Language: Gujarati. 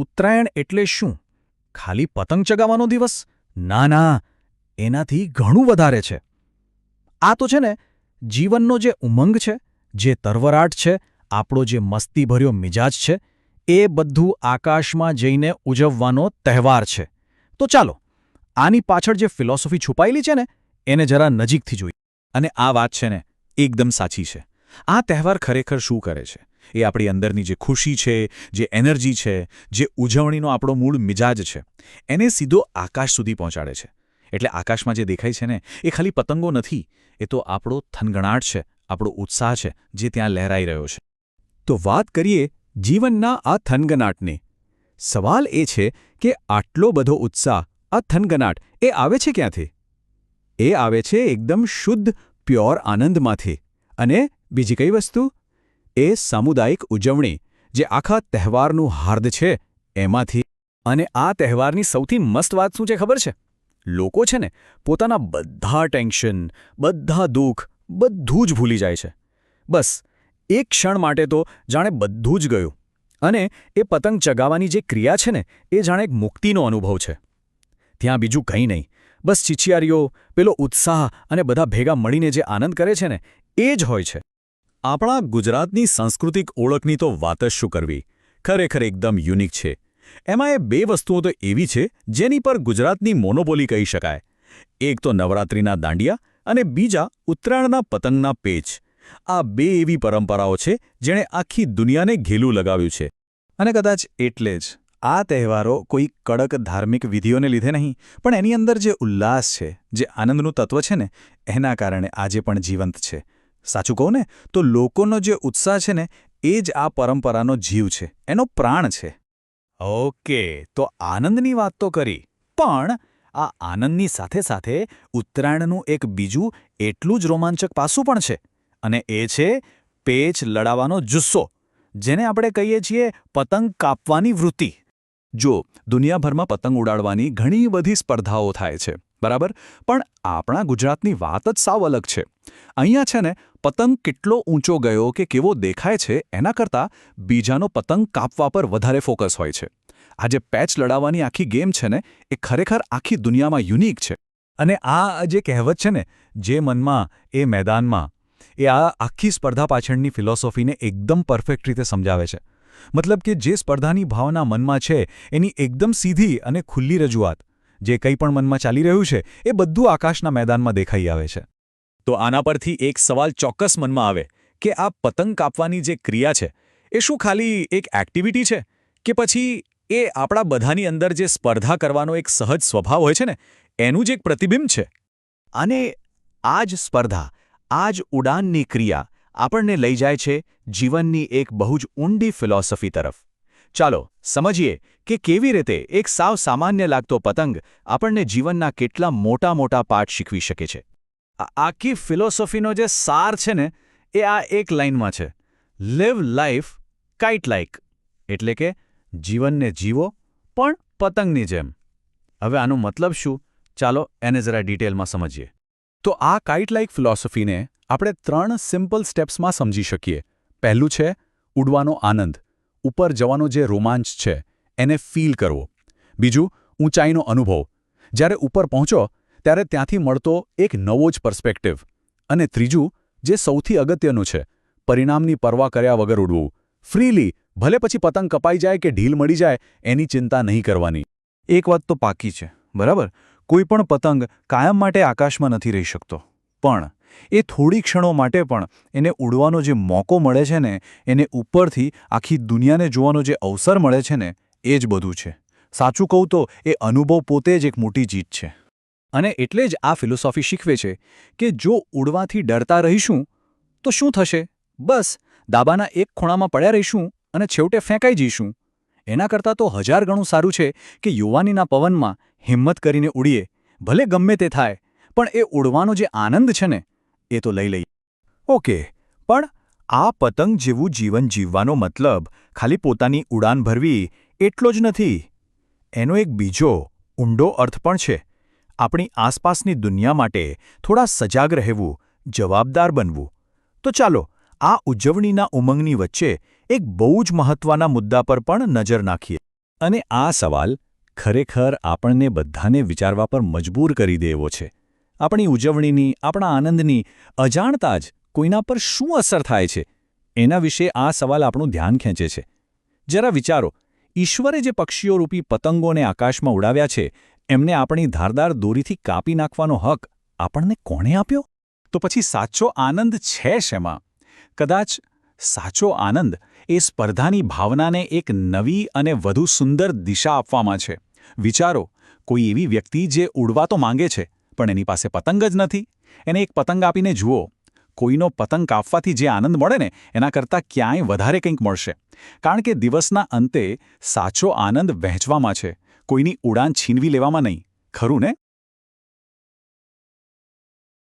ઉત્તરાયણ એટલે શું? ખાલી પતંગ ચગાવવાનો દિવસ? ના ના, એનાથી ઘણું વધારે છે. આ તો છે ને, જીવનનો જે ઉમંગ છે, જે તરવરાટ છે, આપણો જે મસ્તીભર્યો મિજાજ છે, એ બધું આકાશમાં જઈને ઉજવવાનો તહેવાર છે. તો ચાલો, આની પાછળ જે ફિલોસોફી છુપાયેલી છે ને, એને જરા નજીકથી જોઈએ અને આ વાત છે ને, એકદમ સાચી છે. આ તહેવાર ખરેખર શું કરે છે? એ આપણી અંદરની જે ખુશી છે, જે એનર્જી છે, જે ઉજવણીનો આપણો મૂળ મિજાજ છે, એને સીધો આકાશ સુધી પહોંચાડે છે. એટલે આકાશમાં જે દેખાય છે ને, એ ખાલી પતંગો નથી, એ તો આપણો થનગણાટ છે, આપણો ઉત્સાહ છે, જે ત્યાં લહેરાઈ રહ્યો છે. તો વાત કરીએ જીવનના આ થનગનાટની સવાલ એ છે કે આટલો બધો ઉત્સાહ, આ થનગનાટ એ આવે છે ક્યાંથી? એ આવે છે એકદમ શુદ્ધ, પ્યોર આનંદમાંથી. અને બીજી કઈ વસ્તુ? એ સામુદાયિક ઉજવણી જે આખા તહેવારનું હાર્દ છે એમાંથી. અને આ તહેવારની સૌથી મસ્ત વાત શું છે ખબર છે? લોકો છે ને પોતાના બધા ટેન્શન, બધા દુઃખ, બધું જ ભૂલી જાય છે. બસ એક ક્ષણ માટે તો જાણે બધું જ ગયું. અને એ પતંગ ચગાવવાની જે ક્રિયા છે ને એ જાણે એક મુક્તિનો અનુભવ છે. ત્યાં બીજું કંઈ નહીં. બસ ચિચિયારીઓ, પેલો ઉત્સાહ અને બધા ભેગા મળીને જે આનંદ કરે છે ને એ જ હોય છે. આપણા ગુજરાતની સાંસ્કૃતિક ઓળખની તો વાત જ શું કરવી? ખરેખર એકદમ યુનિક છે. એમાં એ બે વસ્તુઓ તો એવી છે, જેની પર ગુજરાતની મોનોપોલી કહી શકાય. એક તો નવરાત્રિના દાંડિયા અને બીજા ઉત્તરાયણના પતંગના પેચ. આ બે એવી પરંપરાઓ છે, જેણે આખી દુનિયાને ઘેલું લગાવ્યું છે. અને કદાચ એટલે જ આ તહેવારો કોઈ કડક ધાર્મિક વિધિઓને લીધે નહીં, પણ એની અંદર જે ઉલ્લાસ છે, જે આનંદનું તત્વ છે ને, એના કારણે આજે પણ જીવંત છે. સાચું કહું ને, તો લોકોનો જે ઉત્સાહ છે ને, એ જ આ પરંપરાનો જીવ છે. એનો પ્રાણ છે. ઓકે, તો આનંદની વાત તો કરી. પણ આ આનંદની સાથે સાથે ઉત્તરાયણનું એક બીજું એટલું જ રોમાંચક પાસું પણ છે. અને એ છે પેચ લડાવવાનો જુસ્સો, જેને આપણે કહીએ છીએ પતંગ કાપવાની વૃત્તિ. જો દુનિયાભરમાં પતંગ ઉડાડવાની ઘણી બધી સ્પર્ધાઓ થાય છે. બરાબર? પણ આપણા ગુજરાતની વાત જ સાવ અલગ છે. અહીંયા છે ને, પતંગ કેટલો ઊંચો ગયો કે કેવો દેખાય છે એના કરતાં બીજાનો પતંગ કાપવા પર વધારે ફોકસ હોય છે. આ જે પેચ લડાવવાની આખી ગેમ છે ને, એ ખરેખર આખી દુનિયામાં યુનિક છે. અને આ જે કહેવત છે ને, જે મનમાં, એ મેદાનમાં, એ આ આખી સ્પર્ધા પાછળની ફિલોસોફીને એકદમ પરફેક્ટ રીતે સમજાવે છે. મતલબ કે જે સ્પર્ધાની ભાવના મનમાં છે, એની એકદમ સીધી અને ખુલ્લી રજૂઆત. જે કંઈ પણ મનમાં ચાલી રહ્યું છે, એ બધું આકાશના મેદાનમાં દેખાઈ આવે છે. તો આના પરથી એક સવાલ ચોક્કસ મનમાં આવે કે આ પતંગ કાપવાની જે ક્રિયા છે, એ શું ખાલી એક એક્ટિવિટી છે? કે પછી એ આપણા બધાની અંદર જે સ્પર્ધા કરવાનો એક સહજ સ્વભાવ હોય છે ને, એનું જ એક પ્રતિબિંબ છે? અને આ જ સ્પર્ધા, આ જ ઉડાનની ક્રિયા આપણને લઈ જાય છે જીવનની એક બહુ જ ઊંડી ફિલોસોફી તરફ. ચાલો, સમજીએ કે કેવી રીતે એક સાવ સામાન્ય લાગતો પતંગ આપણને જીવનના કેટલા મોટા મોટા પાઠ શીખવી શકે છે. આખી ફિલોસોફીનો જે સાર છે ને, એ આ એક લાઇનમાં છે. લિવ લાઈફ કાઇટ લાઇક એટલે કે જીવનને જીવો, પણ પતંગની જેમ. હવે આનો મતલબ શું? ચાલો એને જરા ડિટેલમાં સમજીએ. તો આ કાઇટ લાઇક ફિલોસોફીને આપણે ત્રણ સિમ્પલ સ્ટેપ્સમાં સમજી શકીએ. પહેલું છે, ઉડવાનો આનંદ. ઉપર જવાનો જે રોમાંચ છે, એને ફીલ કરવો. બીજું, ઊંચાઈનો અનુભવ. જ્યારે ઉપર પહોંચો, ત્યારે ત્યાંથી મળતો એક નવો જ પર્સ્પેક્ટિવ અને ત્રીજું, જે સૌથી અગત્યનું છે, પરિણામની પરવા કર્યા વગર ઉડવું. ફ્રીલી ભલે પછી પતંગ કપાઈ જાય કે ઢીલ મળી જાય, એની ચિંતા નહીં કરવાની. એક વાત તો પાકી છે, બરાબર? કોઈ પણ પતંગ કાયમ માટે આકાશમાં નથી રહી શકતો. પણ એ થોડી ક્ષણો માટે પણ એને ઉડવાનો જે મોકો મળે છે ને, એને ઉપરથી આખી દુનિયાને જોવાનો જે અવસર મળે છે ને, એ જ બધું છે. સાચું કહું તો એ અનુભવ પોતે જ એક મોટી જીત છે. અને એટલે જ આ ફિલોસોફી શીખવે છે કે જો ઉડવાથી ડરતા રહીશું, તો શું થશે? બસ, દાબાના એક ખૂણામાં પડ્યા રહીશું અને છેવટે ફેંકાઈ જઈશું. એના કરતાં તો હજાર ગણું સારું છે કે યુવાનીના પવનમાં હિંમત કરીને ઉડીએ, ભલે ગમે તે થાય, પણ એ ઉડવાનો જે આનંદ છે ને એ તો લઈ લઈએ. ઓકે, પણ આ પતંગ જેવું જીવન જીવવાનો મતલબ ખાલી પોતાની ઉડાન ભરવી એટલો જ નથી. એનો એક બીજો ઊંડો અર્થ પણ છે. આપણી આસપાસની દુનિયા માટે થોડા સજાગ રહેવું, જવાબદાર બનવું. તો ચાલો, આ ઉજવણીના ઉમંગની વચ્ચે એક બહુ જ મહત્વના મુદ્દા પર પણ નજર નાખીએ. અને આ સવાલ ખરેખર આપણને બધાને વિચારવા પર મજબૂર કરી દે એવો છે. આપણી ઉજવણીની, આપણા આનંદની, અજાણતા જ કોઈના પર શું અસર થાય છે? એના વિશે આ સવાલ આપણું ધ્યાન ખેંચે છે. જરા વિચારો, ઈશ્વરે જે પક્ષીઓ રૂપી પતંગોને આકાશમાં ઉડાવ્યા છે, એમને આપણી ધારદાર દોરીથી કાપી નાખવાનો હક આપણને કોણે આપ્યો? તો પછી સાચો આનંદ છે શેમાં? કદાચ સાચો આનંદ એ સ્પર્ધાની ભાવનાને એક નવી અને વધુ સુંદર દિશા આપવામાં છે. વિચારો, કોઈ એવી વ્યક્તિ જે ઉડવા તો માંગે છે? પણ એની પાસે પતંગ જ નથી. એને એક પતંગ આપીને જુઓ. કોઈનો પતંગ કાપવાથી જે આનંદ મળે ને, એના કરતાં ક્યાંય વધારે કંઈક મળશે. કારણ કે દિવસના અંતે સાચો આનંદ વહેંચવામાં છે. કોઈની ઉડાન છીનવી લેવામાં નહીં. ખરું ને?